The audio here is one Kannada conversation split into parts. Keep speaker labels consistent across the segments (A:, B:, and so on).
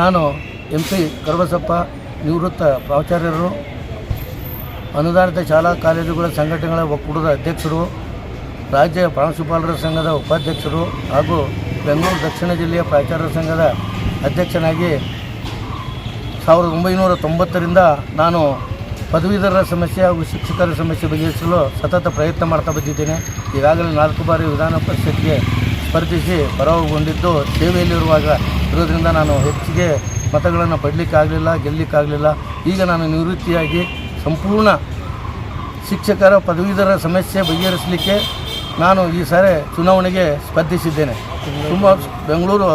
A: ನಾನು ಎಂ ಪಿ ಕರಬಸಪ್ಪ, ನಿವೃತ್ತ ಪ್ರಾಚಾರ್ಯರು, ಅನುದಾನಿತ ಶಾಲಾ ಕಾಲೇಜುಗಳ ಸಂಘಟನೆಗಳ ಒಕ್ಕೂಟದ ಅಧ್ಯಕ್ಷರು, ರಾಜ್ಯ ಪ್ರಾಂಶುಪಾಲರ ಸಂಘದ ಉಪಾಧ್ಯಕ್ಷರು ಹಾಗೂ ಬೆಂಗಳೂರು ದಕ್ಷಿಣ ಜಿಲ್ಲೆಯ ಪ್ರಾಚಾರ್ಯರ ಸಂಘದ ಅಧ್ಯಕ್ಷನಾಗಿ ಸಾವಿರದ ಒಂಬೈನೂರ ತೊಂಬತ್ತರಿಂದ ನಾನು ಪದವೀಧರರ ಸಮಸ್ಯೆ ಹಾಗೂ ಶಿಕ್ಷಕರ ಸಮಸ್ಯೆ ಬಗೆಹರಿಸಲು ಸತತ ಪ್ರಯತ್ನ ಮಾಡ್ತಾ ಬಂದಿದ್ದೇನೆ. ಈಗಾಗಲೇ ನಾಲ್ಕು ಬಾರಿ ವಿಧಾನ ಪರಿಷತ್ಗೆ ಸ್ಪರ್ಧಿಸಿ ಪರಾಭವಗೊಂಡಿದ್ದು ಸೇವೆಯಲ್ಲಿರುವಾಗ ಇರೋದ್ರಿಂದ ನಾನು ಹೆಚ್ಚಿಗೆ ಮತಗಳನ್ನು ಪಡಲಿಕ್ಕಾಗಲಿಲ್ಲ ಗೆಲ್ಲಲಿಕ್ಕಾಗಲಿಲ್ಲ ಈಗ ನಾನು ನಿವೃತ್ತಿಯಾಗಿ ಸಂಪೂರ್ಣ ಶಿಕ್ಷಕರ ಪದವೀಧರ ಸಮಸ್ಯೆ ಬಗೆಹರಿಸಲಿಕ್ಕೆ ನಾನು ಈ ಸಾರಿ ಚುನಾವಣೆಗೆ ಸ್ಪರ್ಧಿಸಿದ್ದೇನೆ. ತುಂಬ ಬೆಂಗಳೂರು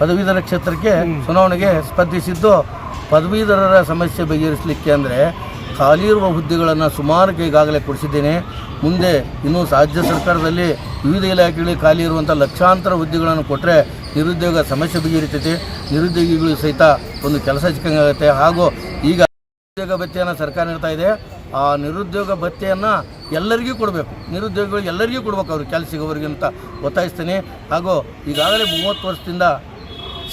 A: ಪದವೀಧರ ಕ್ಷೇತ್ರಕ್ಕೆ ಚುನಾವಣೆಗೆ ಸ್ಪರ್ಧಿಸಿದ್ದು ಪದವೀಧರರ ಸಮಸ್ಯೆ ಬಗೆಹರಿಸಲಿಕ್ಕೆ ಅಂದರೆ ಖಾಲಿ ಇರುವ ಹುದ್ದೆಗಳನ್ನು ಸುಮಾರು ಈಗಾಗಲೇ ಕೊಡಿಸಿದ್ದೇನೆ. ಮುಂದೆ ಇನ್ನೂ ರಾಜ್ಯ ಸರ್ಕಾರದಲ್ಲಿ ವಿವಿಧ ಇಲಾಖೆಗಳಿಗೆ ಖಾಲಿ ಇರುವಂಥ ಲಕ್ಷಾಂತರ ಹುದ್ದೆಗಳನ್ನು ಕೊಟ್ಟರೆ ನಿರುದ್ಯೋಗ ಸಮಸ್ಯೆ ಬಗೆಹರಿತೈತೆ. ನಿರುದ್ಯೋಗಿಗಳು ಸಹಿತ ಒಂದು ಕೆಲಸ ಸಿಕ್ಕಂಗಾಗುತ್ತೆ ಹಾಗೂ ಈಗ ನಿರುದ್ಯೋಗ ಭತ್ಯೆಯನ್ನು ಸರ್ಕಾರ ನೀಡ್ತಾ ಇದೆ. ಆ ನಿರುದ್ಯೋಗ ಭತ್ಯೆಯನ್ನು ಎಲ್ಲರಿಗೂ ಕೊಡಬೇಕು. ನಿರುದ್ಯೋಗಿಗಳು ಎಲ್ಲರಿಗೂ ಕೊಡ್ಬೇಕು ಅವ್ರಿಗೆ ಕೆಲಸ ಸಿಗೋವರೆಗೆ ಅಂತ ಒತ್ತಾಯಿಸ್ತೀನಿ. ಹಾಗೂ ಈಗಾಗಲೇ ಮೂವತ್ತು ವರ್ಷದಿಂದ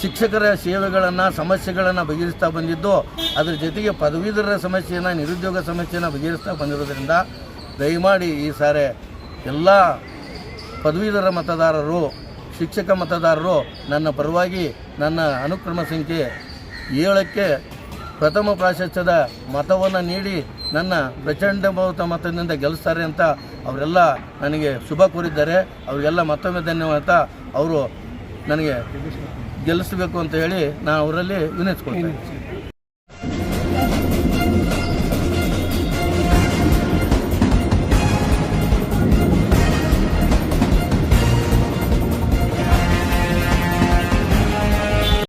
A: ಶಿಕ್ಷಕರ ಸೇವೆಗಳನ್ನು, ಸಮಸ್ಯೆಗಳನ್ನು ಬಗೆಹರಿಸ್ತಾ ಬಂದಿದ್ದು, ಅದರ ಜೊತೆಗೆ ಪದವೀಧರರ ಸಮಸ್ಯೆಯನ್ನು, ನಿರುದ್ಯೋಗ ಸಮಸ್ಯೆಯನ್ನು ಬಗೆಹರಿಸ್ತಾ ಬಂದಿರೋದ್ರಿಂದ ದಯಮಾಡಿ ಈ ಸಾರಿ ಎಲ್ಲ ಪದವೀಧರ ಮತದಾರರು, ಶಿಕ್ಷಕ ಮತದಾರರು ನನ್ನ ಪರವಾಗಿ ನನ್ನ ಅನುಕ್ರಮ ಸಂಖ್ಯೆ ಏಳಕ್ಕೆ ಪ್ರಥಮ ಪ್ರಾಶಸ್ತ್ಯದ ಮತವನ್ನು ನೀಡಿ ನನ್ನ ಪ್ರಚಂಡ ಬಹುತ ಮತದಿಂದ ಗೆಲ್ಲಿಸ್ತಾರೆ ಅಂತ ಅವರೆಲ್ಲ ನನಗೆ ಶುಭ ಕೋರಿದ್ದಾರೆ. ಅವರಿಗೆಲ್ಲ ಮತ್ತೊಮ್ಮೆ ಧನ್ಯವಾದ. ಅವರು ನನಗೆ ಗೆಲ್ಲಿಸಬೇಕು ಅಂತ ಹೇಳಿ ನಾನು ಅವರಲ್ಲಿ ವಿನಂತಿಸ್ಕೊಳ್ತೀನಿ.